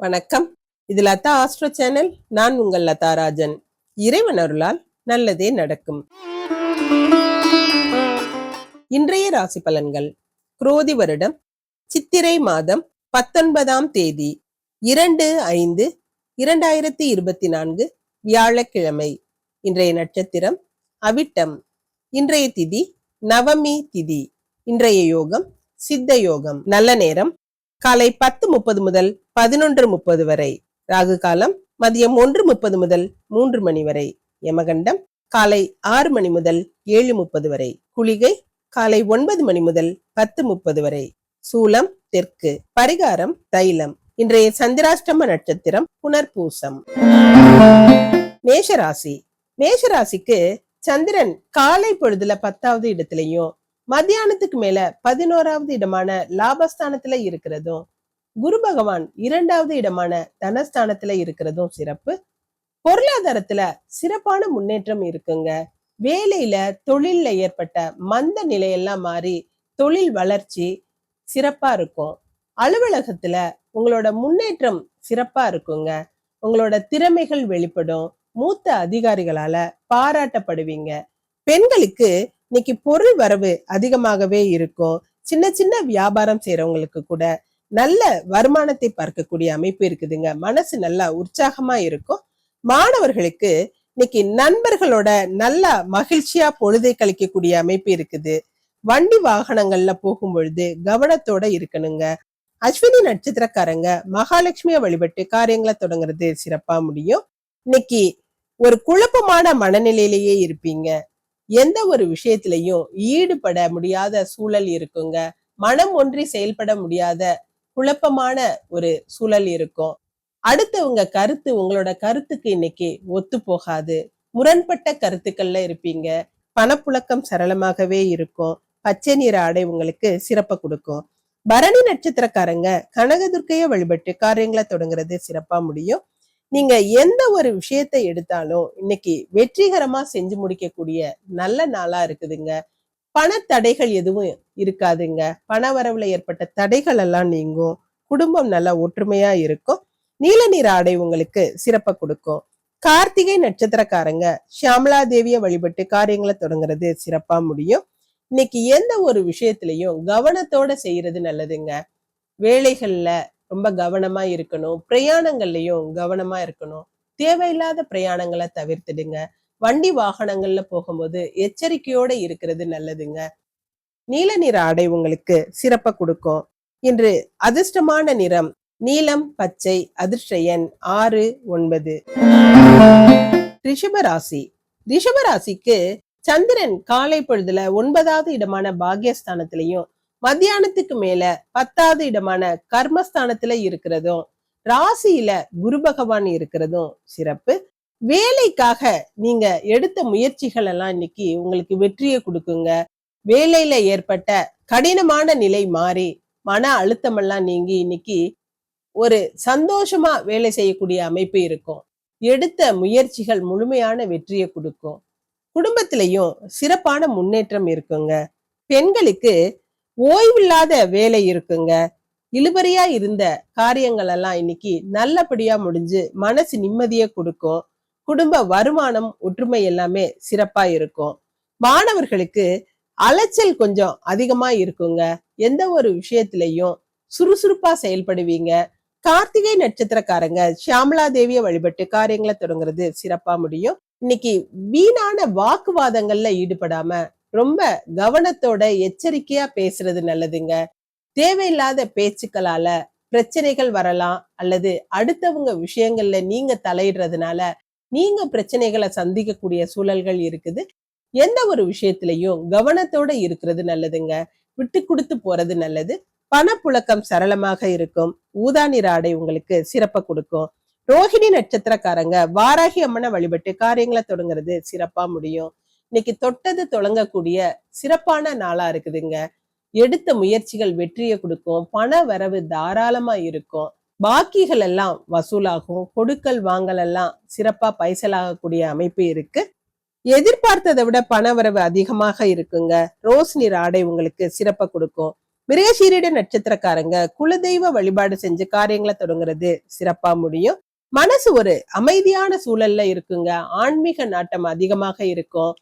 வணக்கம். இது Latha astro channel. நான் உங்கள் லதா ராஜன். இறைவன் அருளால் நல்லதே நடக்கும். இன்றைய ராசி பலன்கள். குரோதி வருடம் சித்திரை மாதம் பத்தொன்பதாம் தேதி இரண்டு ஐந்து இரண்டாயிரத்தி இருபத்தி நான்கு வியாழக்கிழமை. இன்றைய நட்சத்திரம் அவிட்டம். இன்றைய திதி நவமி திதி. இன்றைய யோகம் சித்த யோகம். நல்ல நேரம் காலை பத்து முப்பது முதல் பதினொன்று முப்பது வரை. ராகு காலம் மதியம் ஒன்று முப்பது முதல் மூன்று மணி வரை. யமகண்டம் காலை ஆறு மணி முதல் ஏழு முப்பது வரை. குளிகை காலை ஒன்பது மணி முதல் பத்து முப்பது வரை. சூலம் தெற்கு. பரிகாரம் தைலம். இன்றைய சந்திராஷ்டம நட்சத்திரம் புனர்பூசம். மேஷராசி. மேஷராசிக்கு சந்திரன் காலை பொழுதுல பத்தாவது இடத்துலயும் மத்தியானத்துக்கு மேல பதினோராவது இடமான லாபஸ்தானத்துல இருக்கிறதும் குரு பகவான் இரண்டாவது இடமான தனஸ்தானத்துல இருக்கிறதும் சிறப்பு. பொருளாதாரத்துல சிறப்பான முன்னேற்றம் இருக்குங்க. வேலையில தொழில்ல ஏற்பட்ட மந்த நிலையெல்லாம் மாறி தொழில் வளர்ச்சி சிறப்பா இருக்கும். அலுவலகத்துல உங்களோட முன்னேற்றம் சிறப்பா இருக்குங்க. உங்களோட திறமைகள் வெளிப்படும். மூத்த அதிகாரிகளால பாராட்டப்படுவீங்க. பெண்களுக்கு இன்னைக்கு பொருள் வரவு அதிகமாகவே இருக்கும். சின்ன சின்ன வியாபாரம் செய்யறவங்களுக்கு கூட நல்ல வருமானத்தை பார்க்கக்கூடிய அமைப்பு இருக்குதுங்க. மனசு நல்லா உற்சாகமா இருக்கும். மாணவர்களுக்கு இன்னைக்கு நண்பர்களோட நல்லா மகிழ்ச்சியா பொழுதை கழிக்கக்கூடிய அமைப்பு இருக்குது. வண்டி வாகனங்கள்ல போகும் பொழுது கவனத்தோட இருக்கணுங்க. அஸ்வினி நட்சத்திரக்காரங்க மகாலட்சுமியை வழிபட்டு காரியங்களை தொடங்குறது சிறப்பா முடியும். இன்னைக்கு ஒரு குழப்பமான மனநிலையிலேயே இருப்பீங்க. எந்த ஒரு விஷயத்திலையும் ஈடுபட முடியாத சூழல் இருக்குங்க. மனம் ஒன்றி செயல்பட முடியாத குழப்பமான ஒரு சூழல் இருக்கும். அடுத்தவங்க கருத்து உங்களோட கருத்துக்கு இன்னைக்கு ஒத்து போகாது. முரண்பட்ட கருத்துக்கள்ல இருப்பீங்க. பணப்புழக்கம் சரளமாகவே இருக்கும். பச்சை நிற ஆடை உங்களுக்கு சிறப்பை கொடுக்கும். பரணி நட்சத்திரக்காரங்க கனகதுர்க்கைய வழிபட்டு காரியங்களை தொடங்குறது சிறப்பா முடியும். நீங்க எந்த ஒரு விஷயத்தை எடுத்தாலும் இன்னைக்கு வெற்றிகரமா செஞ்சு முடிக்கக்கூடிய நல்ல நாளா இருக்குதுங்க. பண தடைகள் எதுவும் இருக்காதுங்க. பண வரவுல ஏற்பட்ட தடைகள் எல்லாம் நீங்கும். குடும்பம் நல்லா ஒற்றுமையா இருக்கும். நீல நிற ஆடை உங்களுக்கு சிறப்பை கொடுக்கும். கார்த்திகை நட்சத்திரக்காரங்க ஷியாமலா தேவியை வழிபட்டு காரியங்களை தொடங்குறது சிறப்பா முடியும். இன்னைக்கு எந்த ஒரு விஷயத்திலையும் கவனத்தோட செய்யறது நல்லதுங்க. வேலைகள்ல ரொம்ப கவனமா இருக்கணும். பிரயாணங்கள்லயும் கவனமா இருக்கணும். தேவையில்லாத பிரயாணங்களை தவிர்த்துடுங்க. வண்டி வாகனங்கள்ல போகும்போது எச்சரிக்கையோட இருக்கிறது நல்லதுங்க. நீல நிற ஆடை உங்களுக்கு சிறப்ப கொடுக்கும். இன்று அதிர்ஷ்டமான நிறம் நீலம் பச்சை அதிர்ஷ்டயன் ஆறு ஒன்பது. ரிஷபராசி. ரிஷபராசிக்கு சந்திரன் காலை பொழுதுல ஒன்பதாவது இடமான பாக்யஸ்தானத்திலையும் மத்தியானத்துக்கு மேல பத்தாவது இடமான கர்மஸ்தானத்துல இருக்கிறதும் ராசியில குரு பகவான் இருக்கிறதும் சிறப்பு. வேலைக்காக நீங்க எடுத்த முயற்சிகள் எல்லாம் இன்னைக்கு உங்களுக்கு வெற்றியை கொடுக்குங்க. வேலையில ஏற்பட்ட கடினமான நிலை மாறி மன அழுத்தமெல்லாம் நீங்கி இன்னைக்கு ஒரு சந்தோஷமா வேலை செய்யக்கூடிய அமைப்பு இருக்கும். எடுத்த முயற்சிகள் முழுமையான வெற்றியை கொடுக்கும். குடும்பத்திலையும் சிறப்பான முன்னேற்றம் இருக்குங்க. பெண்களுக்கு ஓய்வில்லாத வேலை இருக்குங்க. இழுபறியா இருந்த காரியங்கள் எல்லாம் இன்னைக்கு நல்லபடியா முடிஞ்சு மனசு நிம்மதியை கொடுக்கும். குடும்ப வருமானம் ஒற்றுமை எல்லாமே சிறப்பா இருக்கும். மாணவர்களுக்கு அலைச்சல் கொஞ்சம் அதிகமா இருக்குங்க. எந்த ஒரு விஷயத்திலையும் சுறுசுறுப்பா செயல்படுவீங்க. கார்த்திகை நட்சத்திரக்காரங்க ஷியாமலா தேவியை வழிபட்டு காரியங்களை தொடங்குறது சிறப்பா முடியும். இன்னைக்கு வீணான வாக்குவாதங்கள்ல ஈடுபடாம ரொம்ப கவனத்தோட எச்சரிக்கையா பேசுறது நல்லதுங்க. தேவையில்லாத பேச்சுக்களால பிரச்சனைகள் வரலாம் அல்லது அடுத்தவங்க விஷயங்கள்ல நீங்க தலையிடுறதுனால நீங்க பிரச்சனைகளை சந்திக்கக்கூடிய சூழல்கள் இருக்குது. எந்த ஒரு விஷயத்திலையும் கவனத்தோட இருக்கிறது நல்லதுங்க. விட்டு கொடுத்து போறது நல்லது. பணப்புழக்கம் சரளமாக இருக்கும். ஊதா நிற ஆடை உங்களுக்கு சிறப்பை கொடுக்கும். ரோஹிணி நட்சத்திரக்காரங்க வாராகி அம்மனை வழிபட்டு காரியங்களை தொடங்குறது சிறப்பா முடியும். இன்னைக்கு தொட்டது தொடங்கக்கூடிய சிறப்பான நாளா இருக்குதுங்க. எடுத்த முயற்சிகள் வெற்றியை கொடுக்கும். பண வரவு தாராளமா இருக்கும். பாக்கிகள் எல்லாம் வசூலாகும். கொடுக்கல் வாங்கல் எல்லாம் சிறப்பா பைசலாகக்கூடிய அமைப்பு இருக்கு. எதிர்பார்த்ததை விட பண வரவு அதிகமாக இருக்குங்க. ரோஸ் ஆடை உங்களுக்கு சிறப்பை கொடுக்கும். மிருகசீரிட நட்சத்திரக்காரங்க குலதெய்வ வழிபாடு செஞ்சு காரியங்களை தொடங்குறது சிறப்பா முடியும். மனசு ஒரு அமைதியான சூழல்ல இருக்குங்க. ஆன்மீக நாட்டம் அதிகமாக இருக்கும்.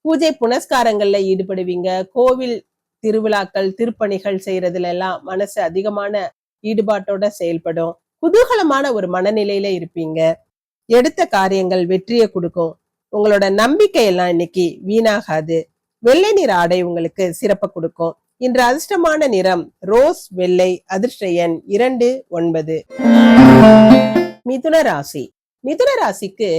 பூஜை புனஸ்காரங்கள்ல ஈடுபடுவீங்க. கோவில் திருவிழாக்கள் திருப்பணிகள் செய்யறதுல எல்லாம் மனசு அதிகமான ஈடுபாட்டோட செயல்படும். குதூகலமான ஒரு மனநிலையில இருப்பீங்க. எடுத்த காரியங்கள் வெற்றியை கொடுக்கும். உங்களோட நம்பிக்கை எல்லாம் இன்னைக்கு வீணாகாது. வெள்ளை நிற ஆடை உங்களுக்கு சிறப்பை கொடுக்கும். இன்று அதிர்ஷ்டமான நிறம் ரோஸ் வெள்ளை அதிர்ஷ்ட எண் இரண்டு ஒன்பது. மிதுன ராசி. மிதுன ராசிக்கு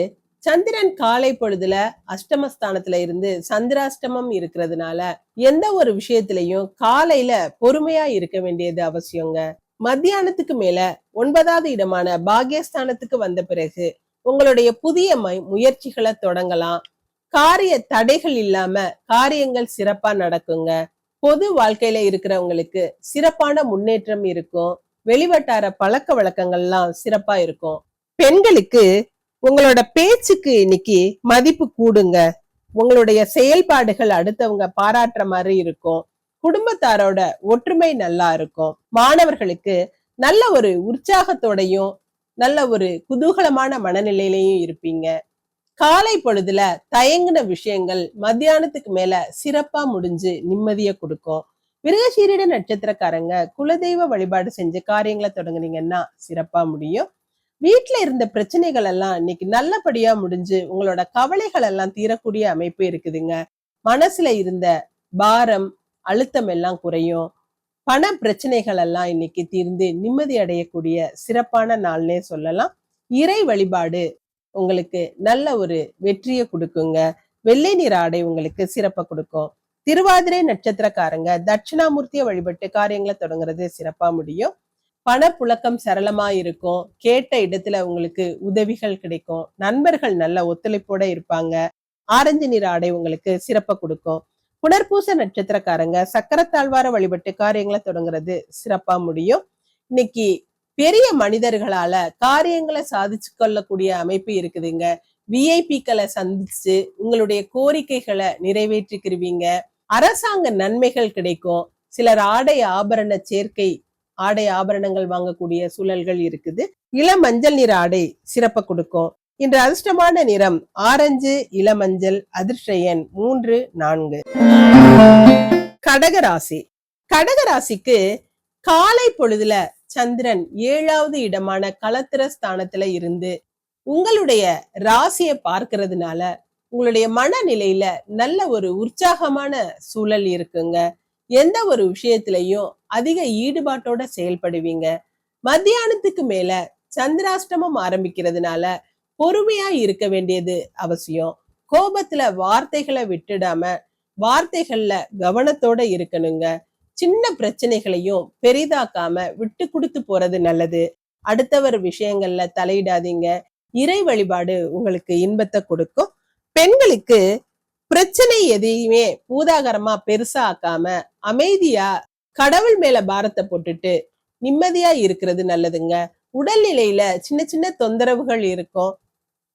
சந்திரன் காலை பொழுதுல அஷ்டமஸ்தானத்துல இருந்து சந்திராஷ்டமம் இருக்கிறதுனால எந்த ஒரு விஷயத்திலையும் காலையில பொறுமையா இருக்க வேண்டியது அவசியங்க. மத்தியானத்துக்கு மேல ஒன்பதாவது இடமான பாகியஸ்தானத்துக்கு வந்த பிறகு உங்களுடைய புதிய முயற்சிகளை தொடங்கலாம். காரிய தடைகள் இல்லாம காரியங்கள் சிறப்பா நடக்குங்க. பொது வாழ்க்கையில இருக்கிறவங்களுக்கு சிறப்பான முன்னேற்றம் இருக்கும். வெளிவட்டார பழக்க வழக்கங்கள்லாம் சிறப்பா இருக்கும். பெண்களுக்கு உங்களோட பேச்சுக்கு இன்னைக்கு மதிப்பு கூடுங்க. உங்களுடைய செயல்பாடுகள் அடுத்தவங்க பாராட்டுற மாதிரி இருக்கும். குடும்பத்தாரோட ஒற்றுமை நல்லா இருக்கும். மாணவர்களுக்கு நல்ல ஒரு உற்சாகத்தோடையும் நல்ல ஒரு குதூகலமான மனநிலையிலையும் இருப்பீங்க. காலை பொழுதுல தயங்கின விஷயங்கள் மத்தியானத்துக்கு மேல சிறப்பா முடிஞ்சு நிம்மதியை கொடுக்கும். விருகசீரிட நட்சத்திரக்காரங்க குலதெய்வ வழிபாடு செஞ்ச காரியங்களை தொடங்குனீங்கன்னா சிறப்பா முடியும். வீட்டுல இருந்த பிரச்சனைகள் எல்லாம் இன்னைக்கு நல்லபடியா முடிஞ்சு உங்களோட கவலைகள் எல்லாம் தீரக்கூடிய அமைப்பு இருக்குதுங்க. மனசுல இருந்த பாரம் அழுத்தம் எல்லாம் குறையும். பண பிரச்சனைகள் எல்லாம் இன்னைக்கு தீர்ந்து நிம்மதி அடையக்கூடிய சிறப்பான நாள்னே சொல்லலாம். இறை வழிபாடு உங்களுக்கு நல்ல ஒரு வெற்றியை கொடுக்குங்க. வெள்ளை நிற ஆடை உங்களுக்கு சிறப்பை கொடுக்கும். திருவாதிரை நட்சத்திரக்காரங்க தட்சிணாமூர்த்தியை வழிபட்டு காரியங்களை தொடங்குறது சிறப்பா முடியும். பணப்புழக்கம் சரளமா இருக்கும் கேட்ட இடத்துல உங்களுக்கு உதவிகள் கிடைக்கும். நண்பர்கள் நல்ல ஒத்துழைப்போட இருப்பாங்க. ஆரஞ்சு நிற ஆடை உங்களுக்கு சிறப்பை கொடுக்கும். புனர்பூச நட்சத்திரக்காரங்க சக்கரத்தாழ்வார வழிபட்டு காரியங்களை தொடங்குறது சிறப்பா முடியும். இன்னைக்கு பெரிய மனிதர்களால காரியங்களை சாதிச்சு கொள்ளக்கூடிய அமைப்பு இருக்குதுங்க. விஐபிக்களை சந்திச்சு உங்களுடைய கோரிக்கைகளை நிறைவேற்றிக்கிருவீங்க. அரசாங்க நன்மைகள் கிடைக்கும். சிலர் ஆடை ஆபரண சேர்க்கை ஆடை ஆபரணங்கள் வாங்கக்கூடிய சூழல்கள் இருக்குது. இளமஞ்சள் நிற ஆடை சிறப்பை கொடுக்கும். இன்று அதிர்ஷ்டமான நிறம் ஆரஞ்சு இளமஞ்சள் அதிர்ஷ்ட எண் மூன்று நான்கு. கடகராசி. கடகராசிக்கு காலை பொழுதுல சந்திரன் ஏழாவது இடமான களத்திர ஸ்தானத்துல இருந்து உங்களுடைய ராசியை பார்க்கறதுனால உங்களுடைய மனநிலையில நல்ல ஒரு உற்சாகமான சூழல் இருக்குங்க. எந்த ஒரு விஷயத்திலையும் அதிக ஈடுபாட்டோட செயல்படுவீங்க. மத்தியானத்துக்கு மேல சந்திராஷ்டமம் ஆரம்பிக்கிறதுனால பொறுமையா இருக்க வேண்டியது அவசியம். கோபத்துல வார்த்தைகளை விட்டுடாம வார்த்தைகள்ல கவனத்தோட இருக்கணுங்க. சின்ன பிரச்சனைகளையும் பெரிதாக்காம விட்டு கொடுத்து போறது நல்லது. அடுத்தவர் விஷயங்கள்ல தலையிடாதீங்க. இறை வழிபாடு உங்களுக்கு இன்பத்தை கொடுக்கும். பெண்களுக்கு பிரச்சனை எதையுமே பூதாகரமா பெருசா ஆக்காம அமைதியா கடவுள் மேல பாரத்தை போட்டுட்டு நிம்மதியா இருக்கிறது நல்லதுங்க. உடல்நிலையில சின்ன சின்ன தொந்தரவுகள் இருக்கும்.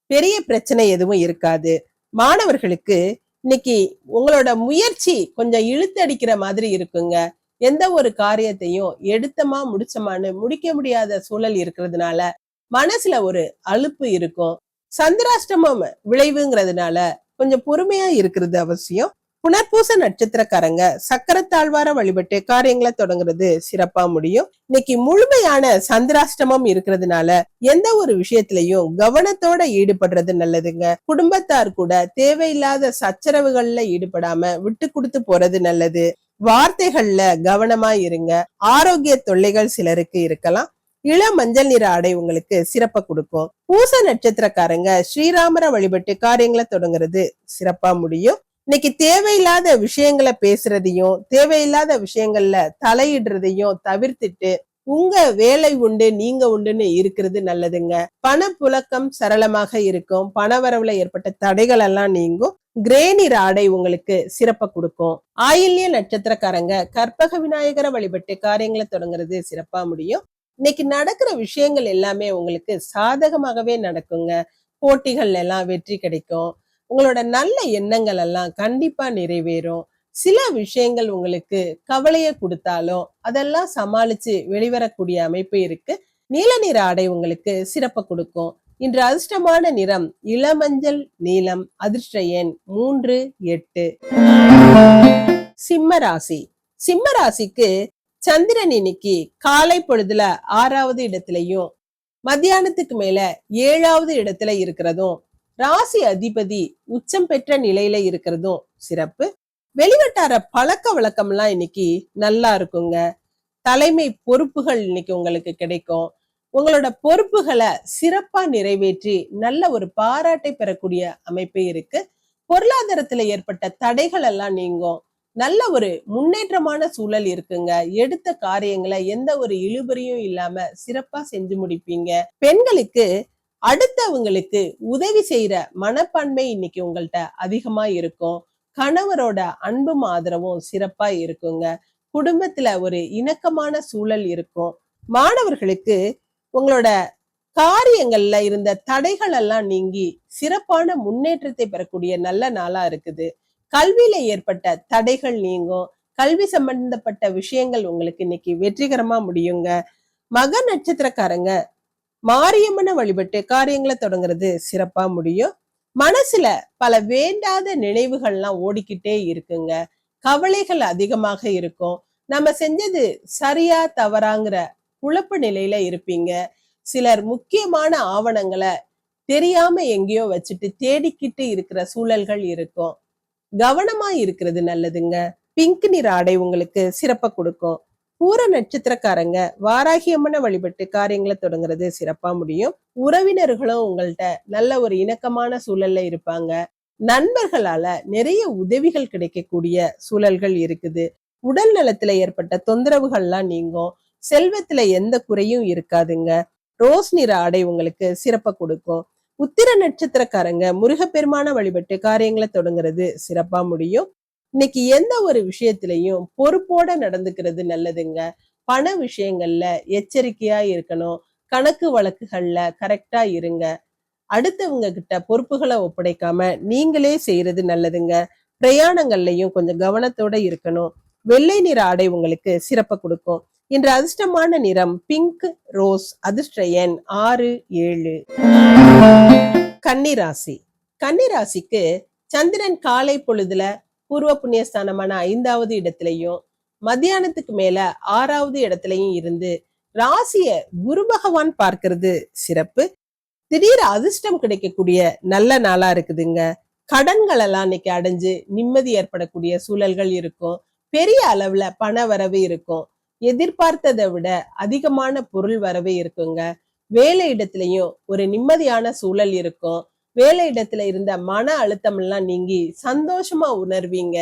பெரிய பிரச்சனை எதுவும் இருக்காது. மாணவர்களுக்கு இன்னைக்கு உங்களோட முயற்சி கொஞ்சம் இழுத்தடிக்கிற மாதிரி இருக்குங்க. எந்த ஒரு காரியத்தையும் எடுத்தமா முடிச்சமான்னு முடிக்க முடியாத சூழல் இருக்கிறதுனால மனசுல ஒரு அலுப்பு இருக்கும். சந்திராஷ்டமம் விளைவுங்கிறதுனால கொஞ்சம் பொறுமையா இருக்கிறது அவசியம். புனர்பூச நட்சத்திரக்காரங்க சக்கரத்தாழ்வார வழிபட்டு காரியங்களை தொடங்குறது சிறப்பா முடியும். இன்னைக்கு முழுமையான சந்திராஷ்டமம் இருக்கிறதுனால எந்த ஒரு விஷயத்திலையும் கவனத்தோட ஈடுபடுறது நல்லதுங்க. குடும்பத்தார் கூட தேவையில்லாத சச்சரவுகள்ல ஈடுபடாம விட்டு கொடுத்து போறது நல்லது. வார்த்தைகள்ல கவனமா இருங்க. ஆரோக்கிய தொல்லைகள் சிலருக்கு இருக்கலாம். இள மஞ்சள் நிற ஆடை உங்களுக்கு சிறப்ப கொடுக்கும். பூச நட்சத்திரக்காரங்க ஸ்ரீராமரை வழிபட்டு காரியங்களை தொடங்குறது சிறப்பா முடியும். இன்னைக்கு தேவையில்லாத விஷயங்களை பேசுறதையும் தேவையில்லாத விஷயங்கள்ல தலையிடுறதையும் தவிர்த்துட்டு உங்க வேலை உண்டு நீங்க உண்டுன்னு இருக்கிறது நல்லதுங்க. பண புழக்கம் சரளமாக இருக்கும். பணவரவுல ஏற்பட்ட தடைகள் எல்லாம் நீங்கும். கிரே ஆடை உங்களுக்கு சிறப்பை கொடுக்கும். ஆயில்ய நட்சத்திரக்காரங்க கற்பக விநாயகரை வழிபட்டு காரியங்களை தொடங்குறது சிறப்பா முடியும். இன்னைக்கு நடக்கிற விஷயங்கள் எல்லாமே உங்களுக்கு சாதகமாகவே நடக்குங்க. போட்டிகள் எல்லாம் வெற்றி கிடைக்கும். உங்களோட நல்ல எண்ணங்கள் எல்லாம் கண்டிப்பா நிறைவேறும். சில விஷயங்கள் உங்களுக்கு கவலையை கொடுத்தாலும் அதெல்லாம் சமாளிச்சு வெளிவரக்கூடிய அமைப்பு இருக்கு. நீல நிற ஆடை உங்களுக்கு சிறப்பை கொடுக்கும். இன்று அதிர்ஷ்டமான நிறம் இளமஞ்சள் நீலம் அதிர்ஷ்ட எண் மூன்று எட்டு. சிம்ம ராசி. சிம்ம ராசிக்கு சந்திரன் இன்னைக்கு காலை பொழுதுல ஆறாவது இடத்துலயும் மத்தியானத்துக்கு மேல ஏழாவது இடத்துல இருக்கிறதும் ராசி அதிபதி உச்சம் பெற்ற நிலையில இருக்கிறதும் சிறப்பு. வெளிவட்டார பழக்க வழக்கம்லாம் இன்னைக்கு நல்லா இருக்குங்க. தலைமை பொறுப்புகள் இன்னைக்கு உங்களுக்கு கிடைக்கும். உங்களோட பொறுப்புகளை சிறப்பா நிறைவேற்றி நல்ல ஒரு பாராட்டை பெறக்கூடிய அமைப்பு இருக்கு. பொருளாதாரத்துல ஏற்பட்ட தடைகள் எல்லாம் நீங்கும். நல்ல ஒரு முன்னேற்றமான சூழல் இருக்குங்க. எடுத்த காரியங்களை எந்த ஒரு இழுபறியும் இல்லாம சிறப்பா செஞ்சு முடிப்பீங்க. பெண்களுக்கு அடுத்தவங்களுக்கு உதவி செய்யற மனப்பான்மை இன்னைக்கு உங்கள்ட்ட அதிகமா இருக்கும். கணவரோட அன்பும் ஆதரவும் சிறப்பா இருக்குங்க. குடும்பத்துல ஒரு இணக்கமான சூழல் இருக்கும். மாணவர்களுக்கு உங்களோட காரியங்கள்ல இருந்த தடைகள் எல்லாம் நீங்கி சிறப்பான முன்னேற்றத்தை பெறக்கூடிய நல்ல நாளா இருக்குது. கல்வியில ஏற்பட்ட தடைகள் நீங்கும். கல்வி சம்பந்தப்பட்ட விஷயங்கள் உங்களுக்கு இன்னைக்கு வெற்றிகரமா முடியுங்க. மக நட்சத்திரக்காரங்க மாரியம்மனை வழிபட்டு காரியங்களை தொடங்குறது சிறப்பா முடியும். மனசுல பல வேண்டாத நினைவுகள்லாம் ஓடிக்கிட்டே இருக்குங்க. கவலைகள் அதிகமாக இருக்கும். நம்ம செஞ்சது சரியா தவறாங்கிற குழப்ப நிலையில இருப்பீங்க. சிலர் முக்கியமான ஆவணங்களை தெரியாம எங்கேயோ வச்சுட்டு தேடிக்கிட்டு இருக்கிற சூழல்கள் இருக்கும். கவனமா இருக்கிறது நல்லதுங்க. பிங்க் நிற ஆடை உங்களுக்கு சிறப்பை கொடுக்கும். பூர நட்சத்திரக்காரங்க வாராகி அம்மனை வழிபட்டு காரியங்களை தொடங்குறது சிறப்பா முடியும். உறவினர்களும் உங்கள்ட்ட நல்ல ஒரு இணக்கமான சூழல்ல இருப்பாங்க. நண்பர்களால நிறைய உதவிகள் கிடைக்கக்கூடிய சூழல்கள் இருக்குது. உடல் நலத்துல ஏற்பட்ட தொந்தரவுகள்லாம் நீங்கும். செல்வத்துல எந்த குறையும் இருக்காதுங்க. ரோஸ் நிற ஆடை உங்களுக்கு சிறப்பை கொடுக்கும். உத்திர நட்சத்திரக்காரங்க முருகப்பெருமான வழிபட்டு காரியங்களை தொடங்குறது சிறப்பா முடியும். இன்னைக்கு எந்த ஒரு விஷயத்திலையும் பொறுப்போட நடந்துக்கிறது நல்லதுங்க. பண விஷயங்கள்ல எச்சரிக்கையா இருக்கணும். கணக்கு வழக்குகள்ல கரெக்டா இருங்க. அடுத்தவங்க கிட்ட பொறுப்புகளை ஒப்படைக்காம நீங்களே செய்யறது நல்லதுங்க. பிரயாணங்கள்லையும் கொஞ்சம் கவனத்தோட இருக்கணும். வெள்ளை நிற ஆடை உங்களுக்கு சிறப்பை கொடுக்கும். இன்று அதிர்ஷ்டமான நிறம் பிங்க் ரோஸ் அதிர்ஷ்ட எண் ஆறு ஏழு. கன்னிராசி. கன்னிராசிக்கு சந்திரன் காலை பொழுதுல பூர்வ புண்ணியஸ்தானமான ஐந்தாவது இடத்திலையும் மத்தியானத்துக்கு மேல ஆறாவது இடத்துலயும் இருந்து ராசிய குரு பகவான் பார்க்கிறது சிறப்பு. திடீர் அதிர்ஷ்டம் கிடைக்கக்கூடிய நல்ல நாளா இருக்குதுங்க. கடன்கள் எல்லாம் இன்னைக்கு அடைஞ்சு நிம்மதி ஏற்படக்கூடிய சூழல்கள் இருக்கும். பெரிய அளவுல பண வரவு இருக்கும். எதிர்பார்த்ததை விட அதிகமான பொருள் வரவு இருக்குங்க. வேலை இடத்துலயும் ஒரு நிம்மதியான சூழல் இருக்கும். வேலை இடத்துல இருந்த மன அழுத்தம் எல்லாம் நீங்கி சந்தோஷமா உணர்வீங்க.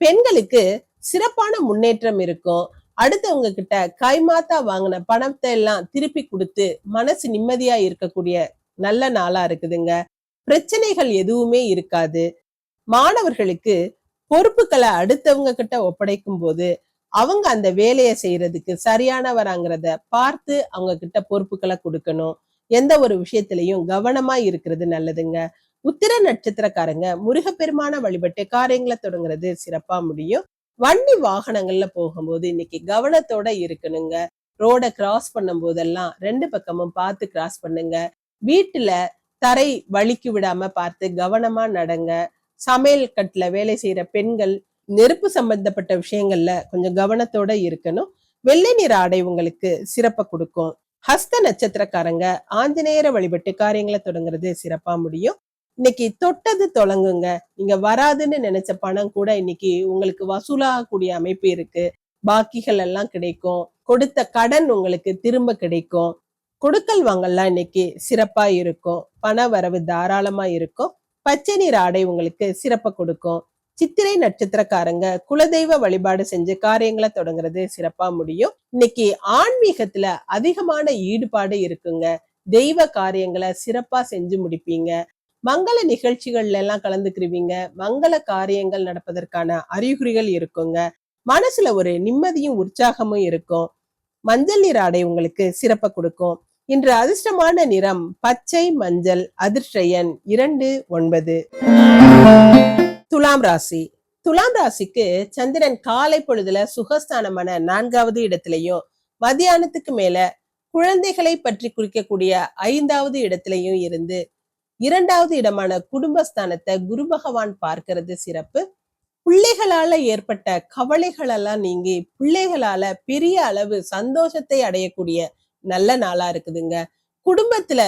பெண்களுக்கு சிறப்பான முன்னேற்றம் இருக்கும். அடுத்தவங்க கிட்ட கைமாத்தா வாங்கின பணத்தை எல்லாம் திருப்பி கொடுத்து மனசு நிம்மதியா இருக்கக்கூடிய நல்ல நாளா இருக்குதுங்க. பிரச்சனைகள் எதுவுமே இருக்காது. மாணவர்களுக்கு பொறுப்புகளை அடுத்தவங்க கிட்ட ஒப்படைக்கும் போது அவங்க அந்த வேலையை செய்யறதுக்கு சரியானவராங்கிறத பார்த்து அவங்க கிட்ட பொறுப்புகளை கொடுக்கணும். எந்த ஒரு விஷயத்திலையும் கவனமா இருக்கிறது நல்லதுங்க. உத்திர நட்சத்திரக்காரங்க முருகப்பெருமான வழிபட்டு காரியங்களை தொடங்குறது சிறப்பா முடியும். வண்டி வாகனங்கள்ல போகும்போது இன்னைக்கு கவனத்தோட இருக்கணுங்க. ரோட கிராஸ் பண்ணும் போதெல்லாம் ரெண்டு பக்கமும் பார்த்து கிராஸ் பண்ணுங்க. வீட்டுல தரை வலிக்கு விடாம பார்த்து கவனமா நடங்க. சமையல் கட்டுல வேலை செய்யற பெண்கள் நெருப்பு சம்பந்தப்பட்ட விஷயங்கள்ல கொஞ்சம் கவனத்தோட இருக்கணும். வெள்ளை நிற ஆடை உங்களுக்கு சிறப்பை கொடுக்கும். ஹஸ்த நட்சத்திரக்காரங்க ஆஞ்சநேயரை வழிபட்டு காரியங்களை தொடங்குறது சிறப்பா முடியும். இன்னைக்கு தொட்டது தொடங்குங்க. நீங்க வராதுன்னு நினைச்ச பணம் கூட இன்னைக்கு உங்களுக்கு வசூலாகக்கூடிய அமைப்பு இருக்கு. பாக்கிகள் எல்லாம் கிடைக்கும். கொடுத்த கடன் உங்களுக்கு திரும்ப கிடைக்கும். கொடுக்கல் வாங்கல்லாம் இன்னைக்கு சிறப்பா இருக்கும். பண வரவு தாராளமா இருக்கும். பச்சை நீர் ஆடை உங்களுக்கு சிறப்பை கொடுக்கும். சித்திரை நட்சத்திரக்காரங்க குலதெய்வ வழிபாடு செஞ்சு காரியங்களை தொடங்குறது சிறப்பா முடியும். இன்னைக்கு ஆன்மீகத்துல அதிகமான ஈடுபாடு இருக்குங்க. தெய்வ காரியங்களை சிறப்பா செஞ்சு முடிப்பீங்க. மங்கள நிகழ்ச்சிகள்ல எல்லாம் கலந்துக்கிருவீங்க. மங்கள காரியங்கள் நடப்பதற்கான அறிகுறிகள் இருக்குங்க. மனசுல ஒரு நிம்மதியும் உற்சாகமும் இருக்கும். மஞ்சள் நீர் ஆடை உங்களுக்கு சிறப்பை கொடுக்கும். இன்று அதிர்ஷ்டமான நிறம் பச்சை மஞ்சள் அதிர்ஷ்ட எண் இரண்டு ஒன்பது. துலாம் ராசி. துலாம் ராசிக்கு சந்திரன் காலை பொழுதுல சுகஸ்தானமான நான்காவது இடத்திலையும் மத்தியானத்துக்கு மேல குழந்தைகளை பற்றி குறிக்கக்கூடிய ஐந்தாவது இடத்திலையும் இருந்து இரண்டாவது இடமான குடும்பஸ்தானத்தை குரு பகவான் பார்க்கிறது சிறப்பு. பிள்ளைகளால ஏற்பட்ட கவலைகள் எல்லாம் நீங்கி பிள்ளைகளால பெரிய அளவு சந்தோஷத்தை அடையக்கூடிய நல்ல நாளா இருக்குதுங்க. குடும்பத்துல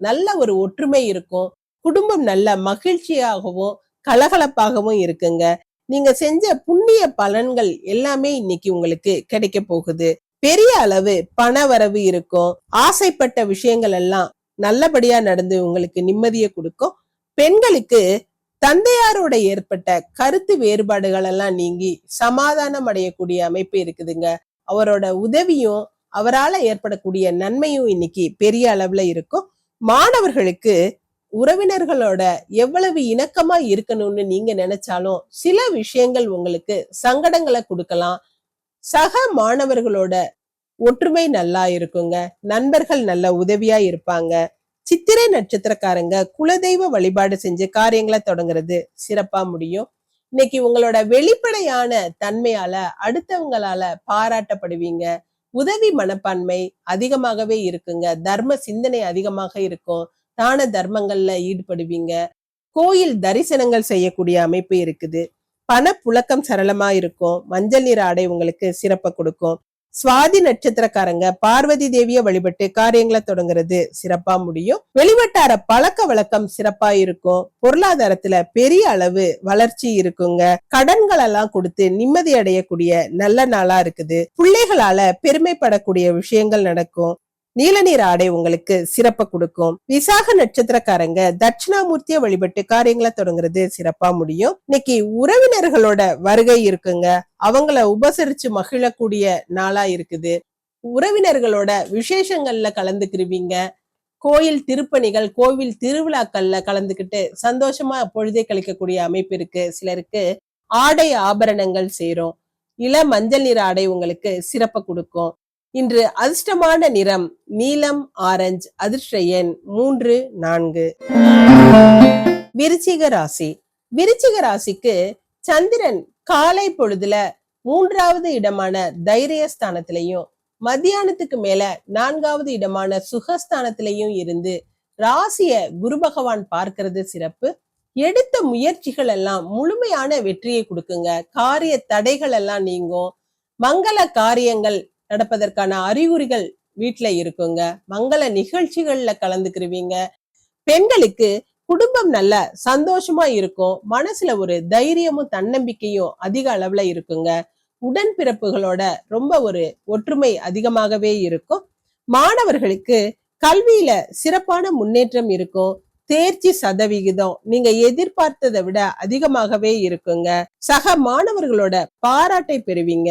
நல்ல ஒரு ஒற்றுமை இருக்கும். குடும்பம் நல்ல மகிழ்ச்சியாகவும் கலகலப்பாகவும் இருக்குங்க. நீங்க செஞ்ச புண்ணிய பலன்கள் எல்லாமே இன்னைக்கு உங்களுக்கு கிடைக்க போகுது. பெரிய அளவு பண வரவு இருக்கும். ஆசைப்பட்ட விஷயங்கள் எல்லாம் நல்லபடியா நடந்து உங்களுக்கு நிம்மதியை கொடுக்கும். பெண்களுக்கு தந்தையாரோட ஏற்பட்ட கருத்து வேறுபாடுகள் எல்லாம் நீங்கி சமாதானம் அடையக்கூடிய அமைப்பு இருக்குதுங்க. அவரோட உதவியும் அவரால ஏற்படக்கூடிய நன்மையும் இன்னைக்கு பெரிய அளவுல இருக்கும். மாணவர்களுக்கு உறவினர்களோட எவ்வளவு இணக்கமா இருக்கணும்னு நீங்க நினைச்சாலும் சில விஷயங்கள் உங்களுக்கு சங்கடங்களை கொடுக்கலாம். சக மாணவர்களோட ஒற்றுமை நல்லா இருக்குங்க. நண்பர்கள் நல்ல உதவியா இருப்பாங்க. சித்திரை நட்சத்திரக்காரங்க குலதெய்வ வழிபாடு செஞ்சு காரியங்களை தொடங்குறது சிறப்பா முடியும். இன்னைக்கு உங்களோட வெளிப்படையான தன்மையால அடுத்தவங்களால பாராட்டப்படுவீங்க. உதவி மனப்பான்மை அதிகமாகவே இருக்குங்க. தர்ம சிந்தனை அதிகமாக இருக்கும். தான தர்மங்கள்ல ஈடுபடுவீங்க. கோயில் தரிசனங்கள் செய்யக்கூடிய அமைப்பு இருக்குது. பணப்புழக்கம் சரளமா இருக்கும். மஞ்சள் நிற ஆடை உங்களுக்கு சிறப்பை கொடுக்கும். சுவாதி நட்சத்திரக்காரங்க பார்வதி தேவிய வழிபட்டு காரியங்களை தொடங்குறது சிறப்பா முடியும். வெளிவட்டார பழக்க வழக்கம் சிறப்பா இருக்கும். பொருளாதாரத்துல பெரிய அளவு வளர்ச்சி இருக்குங்க. கடன்கள் எல்லாம் கொடுத்து நிம்மதி அடையக்கூடிய நல்ல நாளா இருக்குது. பிள்ளைகளால பெருமைப்படக்கூடிய விஷயங்கள் நடக்கும். நீல நீர் ஆடை உங்களுக்கு சிறப்பை கொடுக்கும். விசாக நட்சத்திரக்காரங்க தட்சிணாமூர்த்திய வழிபட்டு காரியங்களை தொடங்குறது சிறப்பா முடியும். இன்னைக்கு உறவினர்களோட வருகை இருக்குங்க. அவங்கள உபசரிச்சு மகிழக்கூடிய நாளா இருக்குது. உறவினர்களோட விசேஷங்கள்ல கலந்துக்கிருவீங்க. கோயில் திருப்பணிகள் கோவில் திருவிழாக்கள்ல கலந்துக்கிட்டு சந்தோஷமா பொழுதை கழிக்கக்கூடிய அமைப்பு இருக்கு. சிலருக்கு ஆடை ஆபரணங்கள் சேரும். இள மஞ்சள் நிற ஆடை உங்களுக்கு சிறப்ப கொடுக்கும். இன்று அதிர்ஷ்டமான நிறம் நீலம் ஆரஞ்சு அதிர்ஷ்ட எண் மூன்று நான்கு. விருச்சிக ராசி. விருச்சிக ராசிக்கு சந்திரன் காலை பொழுதுல மூன்றாவது இடமான தைரியஸ்தானத்திலையும் மத்தியானத்துக்கு மேல நான்காவது இடமான சுகஸ்தானத்திலையும் இருந்து ராசிய குரு பகவான் பார்க்கிறது சிறப்பு. எடுத்த முயற்சிகள் எல்லாம் முழுமையான வெற்றியை கொடுக்குங்க. காரிய தடைகள் எல்லாம் நீங்கும். மங்கள காரியங்கள் நடப்பதற்கான அறிகுறிகள் வீட்டுல இருக்குங்க. மங்கள நிகழ்ச்சிகள்ல கலந்துக்கிருவீங்க. பெண்களுக்கு குடும்பம் நல்ல சந்தோஷமா இருக்கும். மனசுல ஒரு தைரியமும் தன்னம்பிக்கையும் அதிக அளவுல இருக்குங்க. உடன்பிறப்புகளோட ரொம்ப ஒரு ஒற்றுமை அதிகமாகவே இருக்கும். மாணவர்களுக்கு கல்வியில சிறப்பான முன்னேற்றம் இருக்கும். தேர்ச்சி சதவிகிதம் நீங்க எதிர்பார்த்ததை விட அதிகமாகவே இருக்குங்க. சக மாணவர்களோட பாராட்டை பெறுவீங்க.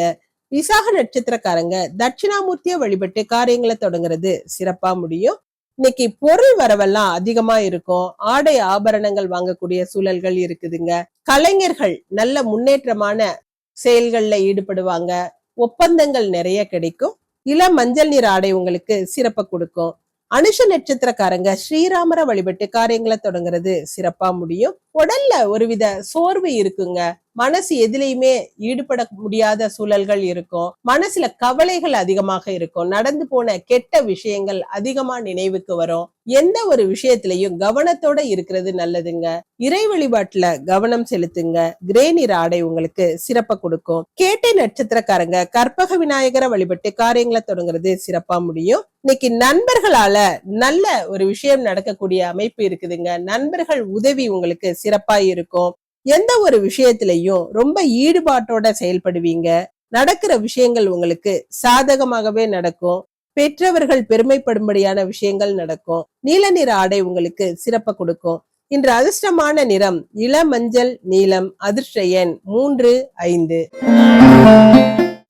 விசாக நட்சத்திரக்காரங்க தட்சிணாமூர்த்தியை வழிபட்டு காரியங்களை தொடங்குறது சிறப்பா முடியும். இன்னைக்கு பொருள் வரவெல்லாம் அதிகமா இருக்கும். ஆடை ஆபரணங்கள் வாங்கக்கூடிய சூழல்கள் இருக்குதுங்க. கலைஞர்கள் நல்ல முன்னேற்றமான செயல்கள்ல ஈடுபடுவாங்க. ஒப்பந்தங்கள் நிறைய கிடைக்கும். இள மஞ்சள் நீர் ஆடை உங்களுக்கு சிறப்பை கொடுக்கும். அனுஷ நட்சத்திரக்காரங்க ஸ்ரீராமரை வழிபட்டு காரியங்களை தொடங்குறது சிறப்பா முடியும். உடல்ல ஒருவித சோர்வு இருக்குங்க. மனசு எதுலையுமே ஈடுபட முடியாத சூழல்கள் இருக்கும். மனசுல கவலைகள் அதிகமாக இருக்கும். நடந்து போன கெட்ட விஷயங்கள் அதிகமா நினைவுக்கு வரும். எந்த ஒரு விஷயத்திலையும் கவனத்தோட இருக்கிறது நல்லதுங்க. இறை வழிபாட்டுல கவனம் செலுத்துங்க. கிரேனிர் ஆடை உங்களுக்கு சிறப்ப கொடுக்கும். கேட்டை நட்சத்திரக்காரங்க கற்பக விநாயகரை வழிபட்டு காரியங்களை தொடங்குறது சிறப்பா முடியும். இன்னைக்கு நண்பர்களால நல்ல ஒரு விஷயம் நடக்கக்கூடிய அமைப்பு இருக்குதுங்க. நண்பர்கள் உதவி உங்களுக்கு சிறப்பா இருக்கும். எந்த ஒரு விஷயத்திலையும் ரொம்ப ஈடுபாட்டோட செயல்படுவீங்க. நடக்கிற விஷயங்கள் உங்களுக்கு சாதகமாகவே நடக்கும். பெற்றவர்கள் பெருமைப்படும்படியான விஷயங்கள் நடக்கும். நீல நிற ஆடை உங்களுக்கு சிறப்ப கொடுக்கும். இன்று அதிர்ஷ்டமான நிறம் இள மஞ்சள் நீலம் அதிர்ஷ்ட எண் மூன்று ஐந்து.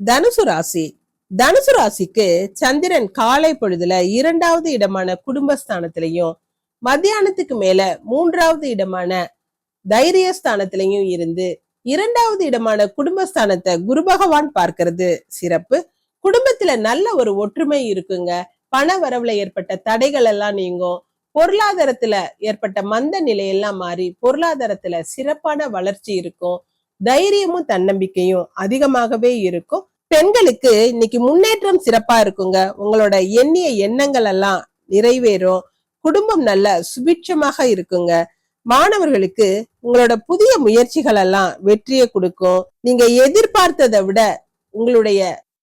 தனுசு ராசி. தனுசு ராசிக்கு சந்திரன் காலை பொழுதுல இரண்டாவது இடமான குடும்பஸ்தானத்திலையும் மத்தியானத்துக்கு மேல மூன்றாவது இடமான தைரியஸ்தானத்திலையும் இருந்து இரண்டாவது இடமான குடும்பஸ்தானத்தை குரு பகவான் பார்க்கிறது சிறப்பு. குடும்பத்துல நல்ல ஒரு ஒற்றுமை இருக்குங்க. பண வரவுல ஏற்பட்ட தடைகள் எல்லாம் நீங்கும். பொருளாதாரத்துல ஏற்பட்ட மந்த நிலையெல்லாம் மாறி பொருளாதாரத்துல சிறப்பான வளர்ச்சி இருக்கும். தைரியமும் தன்னம்பிக்கையும் அதிகமாகவே இருக்கும். பெண்களுக்கு இன்னைக்கு முன்னேற்றம் சிறப்பா இருக்குங்க. உங்களோட எண்ணிய எண்ணங்கள் எல்லாம் நிறைவேறும். குடும்பம் நல்ல சுபிட்சமாக இருக்குங்க. மாணவர்களுக்கு உங்களோட புதிய முயற்சிகள் எல்லாம் வெற்றியை கொடுக்கும். நீங்க எதிர்பார்த்ததை விட உங்களுடைய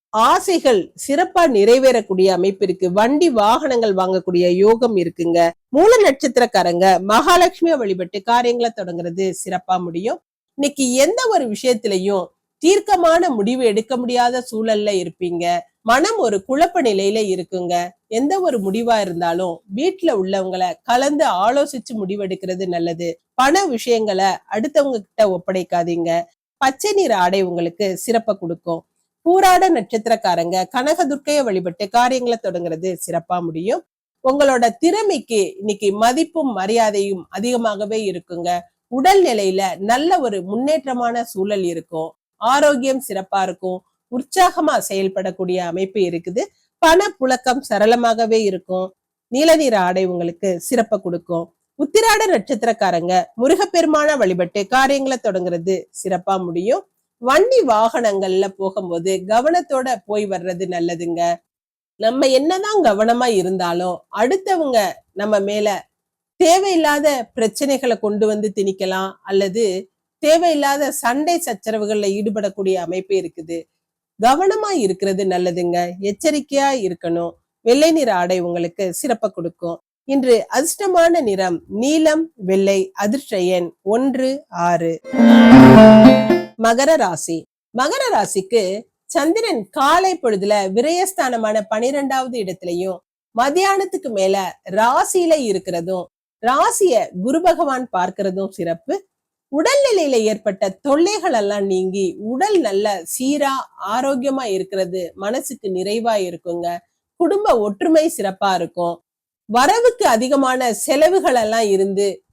ஆசைகள் சிறப்பா நிறைவேறக்கூடிய அமைப்பு இருக்கு. வண்டி வாகனங்கள் வாங்கக்கூடிய யோகம் இருக்குங்க. மூல நட்சத்திரக்காரங்க மகாலட்சுமியை வழிபட்டு காரியங்களை தொடங்குறது சிறப்பா முடியும். இன்னைக்கு எந்த ஒரு விஷயத்திலையும் தீர்க்கமான முடிவு எடுக்க முடியாத சூழல்ல இருப்பீங்க. மனம் ஒரு குழப்ப நிலையில இருக்குங்க. எந்த ஒரு முடிவா இருந்தாலும் வீட்டுல உள்ளவங்களை கலந்து ஆலோசிச்சு முடிவெடுக்கிறது நல்லது. பண விஷயங்களை அடுத்தவங்க கிட்ட ஒப்படைக்காதீங்க. பச்சை நிற ஆடை உங்களுக்கு சிறப்பை கொடுக்கும். பூராட நட்சத்திரக்காரங்க கனகதுர்க்கைய வழிபட்டு காரியங்களை தொடங்குறது சிறப்பா முடியும். உங்களோட திறமைக்கு இன்னைக்கு மதிப்பும் மரியாதையும் அதிகமாகவே இருக்குங்க. உடல் நிலையில நல்ல ஒரு முன்னேற்றமான சூழல் இருக்கும். ஆரோக்கியம் சிறப்பா இருக்கும் உற்சாகமா செயல்படக்கூடிய அமைப்பு இருக்குது. பண புழக்கம் சரளமாகவே இருக்கும். நீல நிற ஆடை உங்களுக்கு சிறப்பை கொடுக்கும். உத்திராட நட்சத்திரக்காரங்க முருகப்பெருமான வழிபட்டு காரியங்களை தொடங்குறது சிறப்பா முடியும். வண்டி வாகனங்கள்ல போகும்போது கவனத்தோட போய் வர்றது நல்லதுங்க. நம்ம என்னதான் கவனமா இருந்தாலும் அடுத்தவங்க நம்ம மேல தேவையில்லாத பிரச்சனைகளை கொண்டு வந்து திணிக்கலாம் அல்லது தேவையில்லாத சண்டை சச்சரவுகள்ல ஈடுபடக்கூடிய அமைப்பு இருக்குது. கவனமா இருக்கிறது நல்லதுங்க. எச்சரிக்கையா இருக்கணும். வெள்ளை நிற ஆடை உங்களுக்கு சிறப்பை கொடுக்கும். இன்று அதிர்ஷ்டமான நிறம் நீலம் வெள்ளை அதிர்ஷ்ட எண் ஒன்று ஆறு. மகர ராசி. மகர ராசிக்கு சந்திரன் காலை பொழுதுல விரயஸ்தானமான பனிரெண்டாவது இடத்துலயும் மத்தியானத்துக்கு மேல ராசியில இருக்கிறதும் ராசிய குரு பகவான் பார்க்கிறதும் சிறப்பு. உடல்நிலையில ஏற்பட்ட தொல்லைகள் எல்லாம் நீங்கி உடல் நல்ல சீரா ஆரோக்கியமா இருக்கிறது மனசுக்கு நிறைவா இருக்குங்க. குடும்ப ஒற்றுமை சிறப்பா இருக்கும். வரவுக்கு அதிகமான செலவுகள் எல்லாம் இருந்து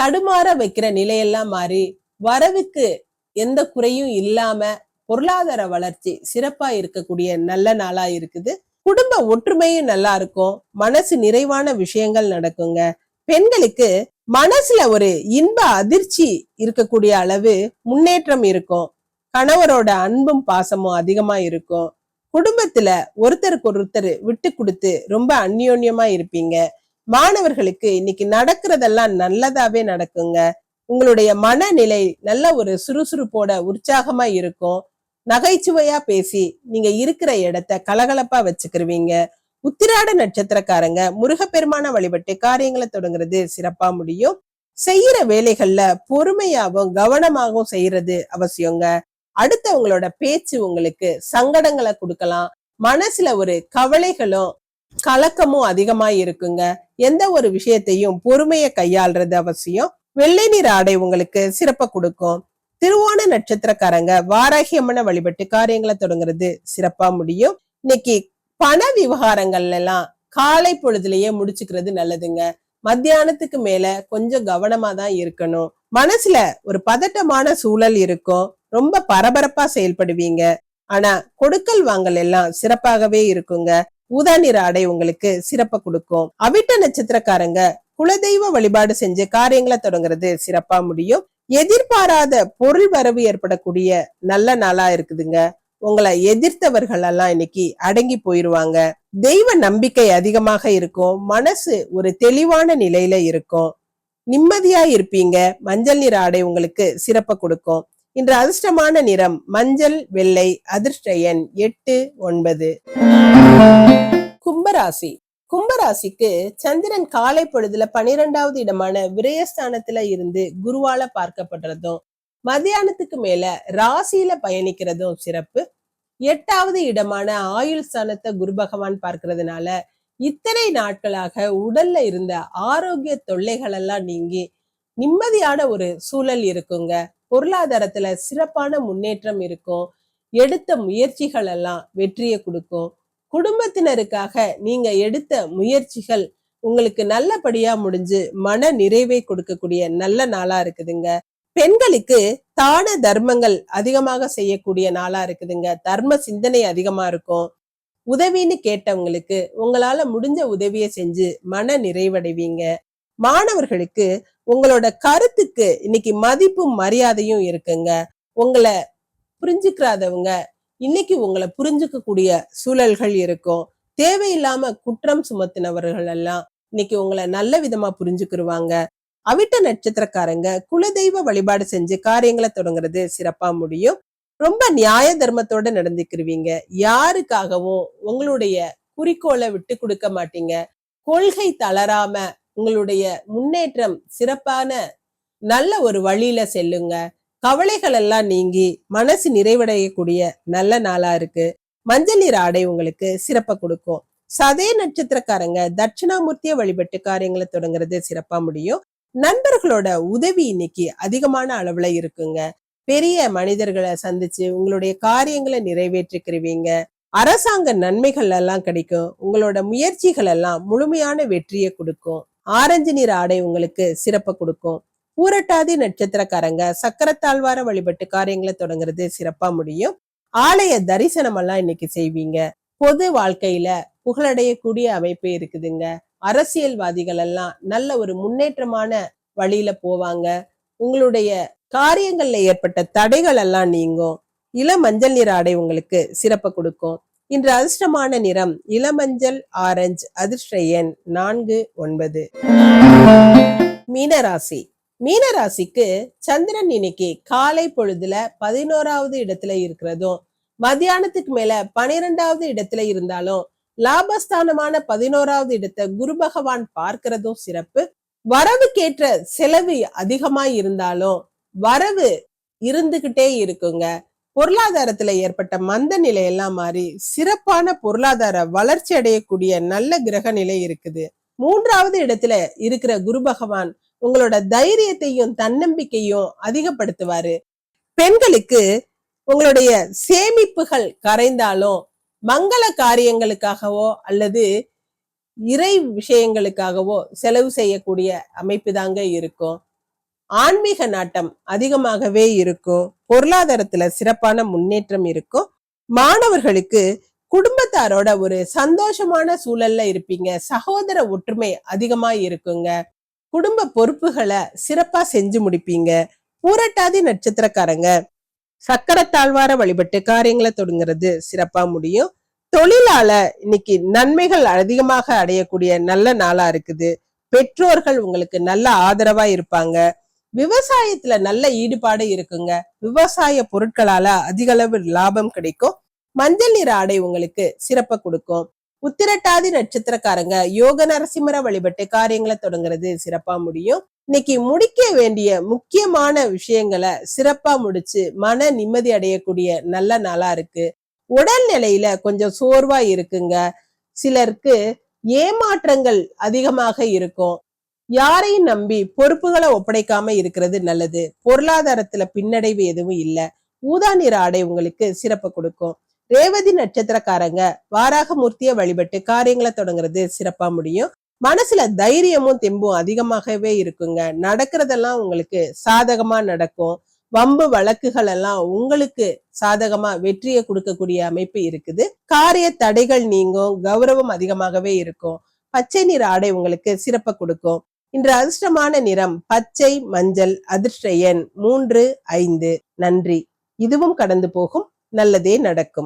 தடுமாற வைக்கிற நிலையெல்லாம் மாறி வரவுக்கு எந்த குறையும் இல்லாம பொருளாதார வளர்ச்சி சிறப்பா இருக்கக்கூடிய நல்ல நாளா இருக்குது. குடும்ப ஒற்றுமையும் நல்லா இருக்கும். மனசு நிறைவான விஷயங்கள் நடக்குங்க. பெண்களுக்கு மனசுல ஒரு இன்ப அதிர்ச்சி இருக்கக்கூடிய அளவு முன்னேற்றம் இருக்கும். கணவரோட அன்பும் பாசமும் அதிகமா இருக்கும். குடும்பத்துல ஒருத்தருக்கு ஒருத்தர் விட்டு கொடுத்து ரொம்ப அந்யோன்யமா இருப்பீங்க. மாணவர்களுக்கு இன்னைக்கு நடக்கிறதெல்லாம் நல்லதாவே நடக்குங்க. உங்களுடைய மனநிலை நல்ல ஒரு சுறுசுறுப்போட உற்சாகமா இருக்கும். நகைச்சுவையா பேசி நீங்க இருக்கிற இடத்த கலகலப்பா வச்சுக்கிருவீங்க. உத்திராட நட்சத்திரக்காரங்க முருகப்பெருமான வழிபட்டு காரியங்களை தொடங்குறது சிறப்பா முடியும். செய்யற வேலைகள்ல பொறுமையாகவும் கவனமாகவும் செய்யறது அவசியங்க. அடுத்தவங்களோட பேச்சு உங்களுக்கு சங்கடங்களை கொடுக்கலாம். மனசுல ஒரு கவலைகளும் கலக்கமும் அதிகமா இருக்குங்க. எந்த ஒரு விஷயத்தையும் பொறுமைய கையாள்றது அவசியம். வெள்ளை நீர் ஆடை உங்களுக்கு சிறப்ப கொடுக்கும். திருவோண நட்சத்திரக்காரங்க வாராகி அம்மனை வழிபட்டு காரியங்களை தொடங்குறது சிறப்பா முடியும். இன்னைக்கு பண விவகாரங்கள்ல எல்லாம் காலை பொழுதுலயே முடிச்சுக்கிறது நல்லதுங்க. மத்தியானத்துக்கு மேல கொஞ்சம் கவனமா தான் இருக்கணும். மனசுல ஒரு பதட்டமான சூழல் இருக்கும். ரொம்ப பரபரப்பா செயல்படுவீங்க. ஆனா கொடுக்கல் வாங்கல் எல்லாம் சிறப்பாகவே இருக்குங்க. ஊதா நிற ஆடை உங்களுக்கு சிறப்ப கொடுக்கும். அவிட்ட நட்சத்திரக்காரங்க குலதெய்வ வழிபாடு செஞ்சு காரியங்களை தொடங்குறது சிறப்பா முடியும். எதிர்பாராத பொருள் வரவு ஏற்படக்கூடிய நல்ல நாளா இருக்குதுங்க. உங்களை எதிர்த்தவர்கள் எல்லாம் இன்னைக்கு அடங்கி போயிருவாங்க. தெய்வ நம்பிக்கை அதிகமாக இருக்கும். மனசு ஒரு தெளிவான நிலையில இருக்கும். நிம்மதியா இருப்பீங்க. மஞ்சள் நிற ஆடை உங்களுக்கு சிறப்ப கொடுக்கும். இன்று அதிர்ஷ்டமான நிறம் மஞ்சள் வெள்ளை அதிர்ஷ்ட எண் எட்டு ஒன்பது. கும்பராசி. கும்பராசிக்கு சந்திரன் காலை பொழுதுல பனிரெண்டாவது இடமான விரயஸ்தானத்துல இருந்து குருவால பார்க்கப்படுறதும் மத்தியானத்துக்கு மேல ராசியில பயணிக்கிறதும் சிறப்பு. எட்டாவது இடமான ஆயுள் ஸ்தானத்தை குரு பகவான் பார்க்கறதுனால இத்தனை நாட்களாக உடல்ல இருந்த ஆரோக்கிய தொல்லைகள் எல்லாம் நீங்கி நிம்மதியான ஒரு சூழல் இருக்குங்க. பொருளாதாரத்துல சிறப்பான முன்னேற்றம் இருக்கும். எடுத்த முயற்சிகள் எல்லாம் வெற்றியை கொடுக்கும். குடும்பத்தினருக்காக நீங்க எடுத்த முயற்சிகள் உங்களுக்கு நல்லபடியா முடிஞ்சு மன நிறைவை கொடுக்கக்கூடிய நல்ல நாளா இருக்குதுங்க. பெண்களுக்கு தான தர்மங்கள் அதிகமாக செய்யக்கூடிய நாளா இருக்குதுங்க. தர்ம சிந்தனை அதிகமா இருக்கும். உதவின்னு கேட்டவங்களுக்கு உங்களால முடிஞ்ச உதவியை செஞ்சு மன நிறைவடைவீங்க. மாணவர்களுக்கு உங்களோட கருத்துக்கு இன்னைக்கு மதிப்பும் மரியாதையும் இருக்குங்க. உங்களை புரிஞ்சுக்கிறாதவங்க இன்னைக்கு உங்களை புரிஞ்சுக்க கூடிய சூழல்கள் இருக்கும். தேவையில்லாம குற்றம் சுமத்தினவர்கள் எல்லாம் இன்னைக்கு உங்களை நல்ல விதமா புரிஞ்சுக்கிருவாங்க. அவிட்ட நட்சத்திரக்காரங்க குலதெய்வ வழிபாடு செஞ்சு காரியங்களை தொடங்குறது சிறப்பா முடியும். ரொம்ப நியாய தர்மத்தோட நடந்துக்கிருவீங்க. யாருக்காகவும் உங்களுடைய குறிக்கோளை விட்டு கொடுக்க மாட்டீங்க. கொள்கை தளராம உங்களுடைய முன்னேற்றம் சிறப்பான நல்ல ஒரு வழியில செல்லுங்க. கவலைகள் எல்லாம் நீங்கி மனசு நிறைவடையக்கூடிய நல்ல நாளா இருக்கு. மஞ்சள் நீர் ஆடை உங்களுக்கு சிறப்பை கொடுக்கும். சதய நட்சத்திரக்காரங்க தட்சிணாமூர்த்திய வழிபட்டு காரியங்களை தொடங்குறது சிறப்பா முடியும். நண்பர்களோட உதவி இன்னைக்கு அதிகமான அளவுல இருக்குங்க. பெரிய மனிதர்களை சந்திச்சு உங்களுடைய காரியங்களை நிறைவேற்றிக்கிறவீங்க அரசாங்க நன்மைகள் எல்லாம் கிடைக்கும். உங்களோட முயற்சிகள் எல்லாம் முழுமையான வெற்றியை கொடுக்கும். ஆரஞ்சு நீர் ஆடை உங்களுக்கு சிறப்பை கொடுக்கும். பூரட்டாதி நட்சத்திரக்காரங்க சக்கரத்தாழ்வார வழிபட்டு காரியங்களை தொடங்குறது சிறப்பா முடியும். ஆலய தரிசனம் எல்லாம் இன்னைக்கு செய்வீங்க. பொது வாழ்க்கையில புகழடையக்கூடிய அமைப்பு இருக்குதுங்க. அரசியல்வாதிகள் எல்லாம் நல்ல ஒரு முன்னேற்றமான வழியில போவாங்க. உங்களுடைய காரியங்கள்ல ஏற்பட்ட தடைகள் எல்லாம் நீங்கும். இளமஞ்சள் நிற ஆடை உங்களுக்கு சிறப்பை கொடுக்கும். இன்று அதிர்ஷ்டமான நிறம் இளமஞ்சள் ஆரஞ்சு அதிர்ஷ்ட எண் நான்கு ஒன்பது. மீனராசி. மீனராசிக்கு சந்திரன் இன்னைக்கு காலை பொழுதுல பதினோராவது இடத்துல இருக்கிறதும் மத்தியானத்துக்கு மேல பனிரெண்டாவது இடத்துல இருந்தாலும் லாபஸ்தானமான பதினோராவது இடத்தை குரு பகவான் பார்க்கிறதும் சிறப்பு. வரவுக்கேற்ற செலவு அதிகமா இருந்தாலும் வரவு இருந்துகிட்டே இருக்குங்க. பொருளாதாரத்துல ஏற்பட்ட மந்த நிலை எல்லாம் மாறி சிறப்பான பொருளாதார வளர்ச்சி அடையக்கூடிய நல்ல கிரக நிலை இருக்குது. மூன்றாவது இடத்துல இருக்கிற குரு பகவான் உங்களோட தைரியத்தையும் தன்னம்பிக்கையும் அதிகப்படுத்துவாரு. பெண்களுக்கு உங்களுடைய சேமிப்புகள் கரைந்தாலும் மங்கள காரியங்களுக்காகவோ அல்லது இறை விஷயங்களுக்காகவோ செலவு செய்யக்கூடிய அமைப்பு தாங்க இருக்கும். ஆன்மீக நாட்டம் அதிகமாகவே இருக்கும். பொருளாதாரத்துல சிறப்பான முன்னேற்றம் இருக்கும். மாணவர்களுக்கு குடும்பத்தாரோட ஒரு சந்தோஷமான சூழல்ல இருப்பீங்க. சகோதர ஒற்றுமை அதிகமா இருக்குங்க. குடும்ப பொறுப்புகளை சிறப்பா செஞ்சு முடிப்பீங்க. பூரட்டாதி நட்சத்திரக்காரங்க. சக்கரத்தாழ்வார வழிபட்டு காரியங்களை தொடங்குறது சிறப்பா முடியும். தொழிலால இன்னைக்கு நன்மைகள் அதிகமாக அடையக்கூடிய நல்ல நாளா இருக்குது. பெற்றோர்கள் உங்களுக்கு நல்ல ஆதரவா இருப்பாங்க. விவசாயத்துல நல்ல ஈடுபாடு இருக்குங்க. விவசாய பொருட்களால அதிக அளவு லாபம் கிடைக்கும். மஞ்சள் நிற ஆடை உங்களுக்கு சிறப்பை கொடுக்கும். உத்திரட்டாதி நட்சத்திரக்காரங்க யோக நரசிம்மர வழிபட்டு காரியங்களை தொடங்குறது சிறப்பா முடியும். இன்னைக்கு முடிக்க வேண்டிய முக்கியமான விஷயங்களை சிறப்பா முடிச்சு மன நிம்மதி அடையக்கூடிய நல்ல நாளா இருக்கு. உடல்நிலையில கொஞ்சம் சோர்வா இருக்குங்க. சிலருக்கு ஏமாற்றங்கள் அதிகமாக இருக்கும். யாரையும் நம்பி பொறுப்புகளை ஒப்படைக்காம இருக்கிறது நல்லது. பொருளாதாரத்துல பின்னடைவு எதுவும் இல்ல. ஊதா நிற ஆடை உங்களுக்கு சிறப்பு கொடுக்கும். ரேவதி நட்சத்திரக்காரங்க வாராகமூர்த்திய வழிபட்டு காரியங்களை தொடங்குறது சிறப்பா முடியும். மனசுல தைரியமும் தெம்பும் அதிகமாகவே இருக்குங்க. நடக்கிறதெல்லாம் உங்களுக்கு சாதகமா நடக்கும். வம்பு வழக்குகள் எல்லாம் உங்களுக்கு சாதகமா வெற்றியை கொடுக்கக்கூடிய அமைப்பு இருக்குது. காரிய தடைகள் நீங்கும் கௌரவம் அதிகமாகவே இருக்கும். பச்சை நிற ஆடை உங்களுக்கு சிறப்பை கொடுக்கும். இன்று அதிர்ஷ்டமான நிறம் பச்சை மஞ்சள் அதிர்ஷ்ட எண் மூன்று ஐந்து. நன்றி. இதுவும் கடந்து போகும். நல்லதே நடக்கும்.